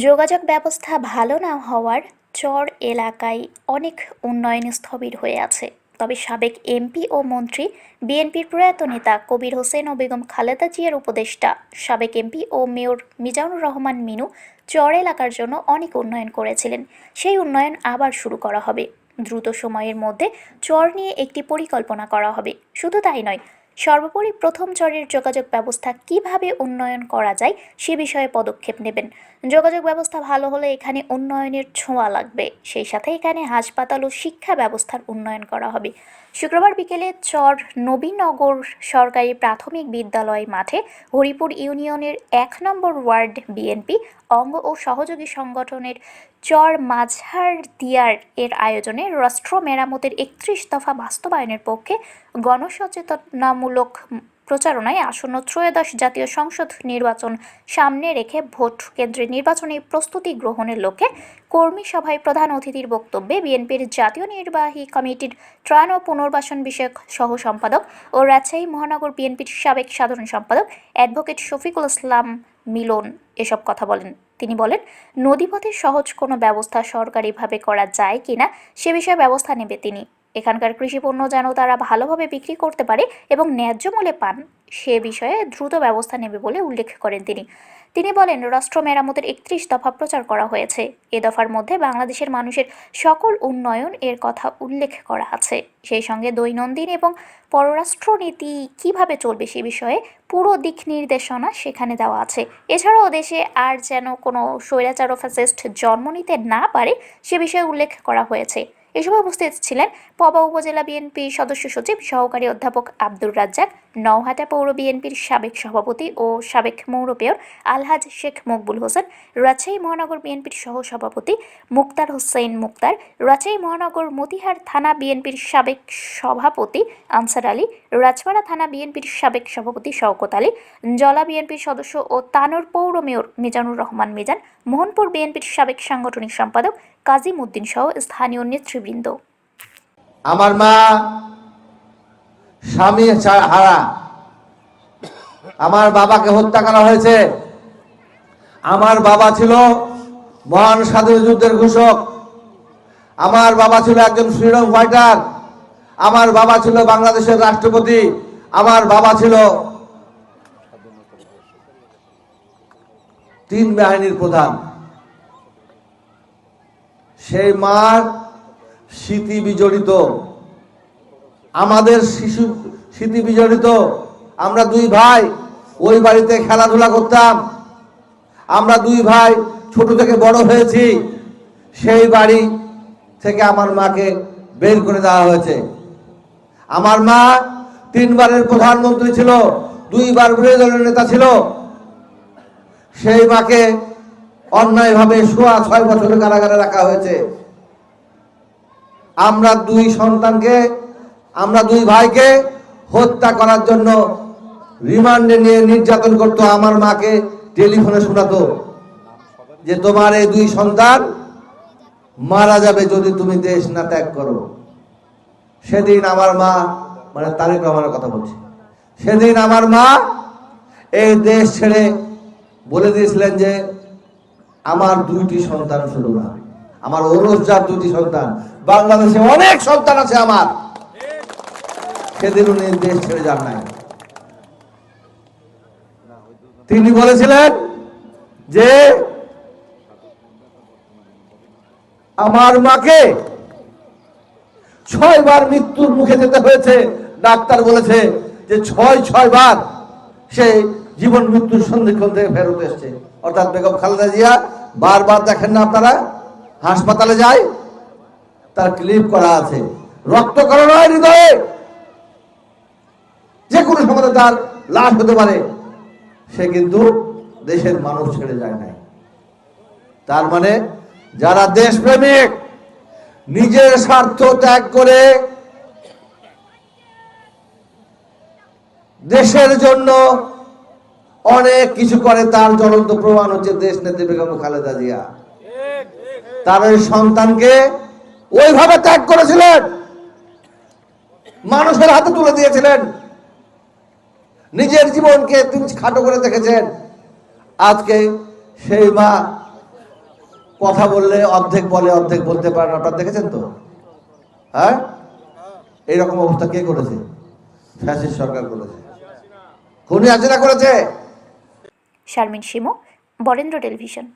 যোগাযোগ ব্যবস্থা ভালো না হওয়ার চর এলাকায় অনেক উন্নয়ন স্থবির হয়ে আছে। তবে সাবেক এমপি ও মন্ত্রী, বিএনপির প্রয়াত নেতা কবির হোসেন ও বেগম খালেদা জিয়ার উপদেষ্টা, সাবেক এমপি ও মেয়র মিজানুর রহমান মিনু চর এলাকার জন্য অনেক উন্নয়ন করেছিলেন। সেই উন্নয়ন আবার শুরু করা হবে। দ্রুত সময়ের মধ্যে চর নিয়ে একটি পরিকল্পনা করা হবে। শুধু তাই নয় সর্বোপরি প্রথম চরের যোগাযোগ ব্যবস্থা কীভাবে উন্নয়ন করা যায় সে বিষয়ে পদক্ষেপ নেবেন। যোগাযোগ ব্যবস্থা ভালো হলে এখানে উন্নয়নের ছোঁয়া লাগবে। সেই সাথে এখানে হাসপাতাল ও শিক্ষা ব্যবস্থার উন্নয়ন করা হবে। শুক্রবার বিকেলে চর নবীনগর সরকারি প্রাথমিক বিদ্যালয় মাঠে হরিপুর ইউনিয়নের এক নম্বর ওয়ার্ড বিএনপি অঙ্গ ও সহযোগী সংগঠনের চর মাঝহার দিয়ার এর আয়োজনে রাষ্ট্র মেরামতের একত্রিশ দফা বাস্তবায়নের পক্ষে গণসচেতনামূলক প্রচারণায় আসন্ন ত্রয়োদশ জাতীয় সংসদ নির্বাচন সামনে রেখে ভোট কেন্দ্রে নির্বাচনী প্রস্তুতি গ্রহণের লক্ষ্যে কর্মী সভায় প্রধান অতিথির বক্তব্যে বিএনপির জাতীয় নির্বাহী কমিটির ত্রাণ ও পুনর্বাসন বিষয়ক সহ সম্পাদক ও রাজশাহী মহানগর বিএনপির সাবেক সাধারণ সম্পাদক অ্যাডভোকেট শফিকুল ইসলাম মিলন এসব কথা বলেন। তিনি বলেন, নদীপথে সহজ কোনো ব্যবস্থা সরকারিভাবে করা যায় কিনা সে বিষয়ে ব্যবস্থা নেবে তিনি। এখানকার কৃষিপণ্য যেন তারা ভালোভাবে বিক্রি করতে পারে এবং ন্যায্য মূল্যে পান, সে বিষয়ে দ্রুত ব্যবস্থা নেবে বলে উল্লেখ করেন তিনি। তিনি বলেন, রাষ্ট্র মেরামতের একত্রিশ দফা প্রচার করা হয়েছে। এ দফার মধ্যে বাংলাদেশের মানুষের সকল উন্নয়ন এর কথা উল্লেখ করা আছে। সেই সঙ্গে দৈনন্দিন এবং পররাষ্ট্রনীতি কীভাবে চলবে সে বিষয়ে পুরো দিক নির্দেশনা সেখানে দেওয়া আছে। এছাড়াও দেশে আর যেন কোনো স্বৈরাচার ফ্যাসিস্ট জন্ম নিতে না পারে সে বিষয়ে উল্লেখ করা হয়েছে। এসব উপস্থিত ছিলেন পবা উপজেলা বিএনপি সদস্য সচিব সহকারী অধ্যাপক আব্দুর রাজ্জাক, নওহাটা পৌর বিএনপির সাবেক সভাপতি ও সাবেক মৌরমেয়র আলহাজ শেখ মকবুল হোসেন, রাজশাহী মহানগর বিএনপির সহ সভাপতি মুক্তার হোসেন মুক্তার, রাজশাহী মহানগর মতিহার থানা বিএনপির সাবেক সভাপতি আনসার আলী, রাজপাড়া থানা বিএনপির সাবেক সভাপতি শওকত আলী, জলা বিএনপির সদস্য ও তানোর পৌর মেয়র মিজানুর রহমান মিজান, মোহনপুর বিএনপির সাবেক সাংগঠনিক সম্পাদক কাজীম উদ্দিন সহ স্থানীয় নেতৃবৃন্দ আমার মা, স্বামী হারা। আমার বাবাকে হত্যা করা হয়েছে। আমার বাবা ছিল মহান স্বাধীনতা যুদ্ধের ঘোষক। আমার বাবা ছিল একজন ফ্রিডম ফাইটার আমার বাবা ছিল বাংলাদেশের রাষ্ট্রপতি। আমার বাবা ছিল তিন বাহিনীর প্রধান। সেই মার স্মৃতি বিজড়িত। আমাদের শিশু স্মৃতি বিজড়িত। আমরা দুই ভাই, ওই বাড়িতে খেলাধুলা করতাম। আমরা দুই ভাই ছোট থেকে বড় হয়েছি। সেই বাড়ি থেকে আমার মাকে বের করে দেওয়া হয়েছে। আমার মা তিনবারের প্রধানমন্ত্রী ছিল, দুইবার বিরোধী দলের নেতা ছিল। সেই মাকে অন্যায়ভাবে সোয়া ছয় বছরের কারাগারে রাখা হয়েছে। আমরা দুই সন্তানকে, আমরা দুই ভাইকে হত্যা করার জন্য রিমান্ডে নিয়ে নির্যাতন করত আমার মাকে টেলিফোনে শোনাতো যে তোমার এই দুই সন্তান মারা যাবে যদি তুমি দেশ না ত্যাগ করো। সেদিন আমার মা মানে তারেক রহমানের কথা বলছি, সেদিন আমার মা এই দেশ ছেড়ে বলে দিয়েছিলেন যে আমার দুইটি সন্তান শুধু না। আমার ওরসজার দুইটি সন্তান। বাংলাদেশে অনেক সন্তান আছে আমার। সেদিন উনি দেশ ছেড়ে যান নাই। তিনি বলেছিলেন যে, আমার মাকে ছয়বার মৃত্যুর মুখে যেতে হয়েছে। ডাক্তার বলেছে যে ছয় ছয় বার সে জীবন মৃত্যুর সন্ধিক্ষণ থেকে ফেরত এসছে। অর্থাৎ বেগম খালেদা জিয়া, বারবার দেখেন না আপনারা হাসপাতালে যায়, তার ক্লিপ করা আছে। রক্তকরণ হয় হৃদয়ে। যে কোনো সময় তার লাশ হতে পারে। সে কিন্তু দেশের মানুষ ছেড়ে যায় নাই। তার মানে যারা দেশপ্রেমিক, নিজের স্বার্থ ত্যাগ করে দেশের জন্য অনেক কিছু করে, তার জ্বলন্ত প্রমাণ হচ্ছে দেশ নেত্রী বেগম খালেদা জিয়া। তার ওই সন্তানকে ওইভাবে ত্যাগ করেছিলেন। মানুষের হাতে তুলে দিয়েছিলেন। নিজের জীবনকে তিনি খাটো করে দেখেছেন। আজকে সেই মা কথা বললে, অর্ধেক বলে, অর্ধেক বলতে পারে না। আপনারা দেখেছেন তো? হ্যাঁ? এইরকম অবস্থা কে করেছে? ফ্যাসিস্ট সরকার করেছে। খুনি হাসিনা করেছে। শারমিন শিমু, বরেন্দ্র টেলিভিশন।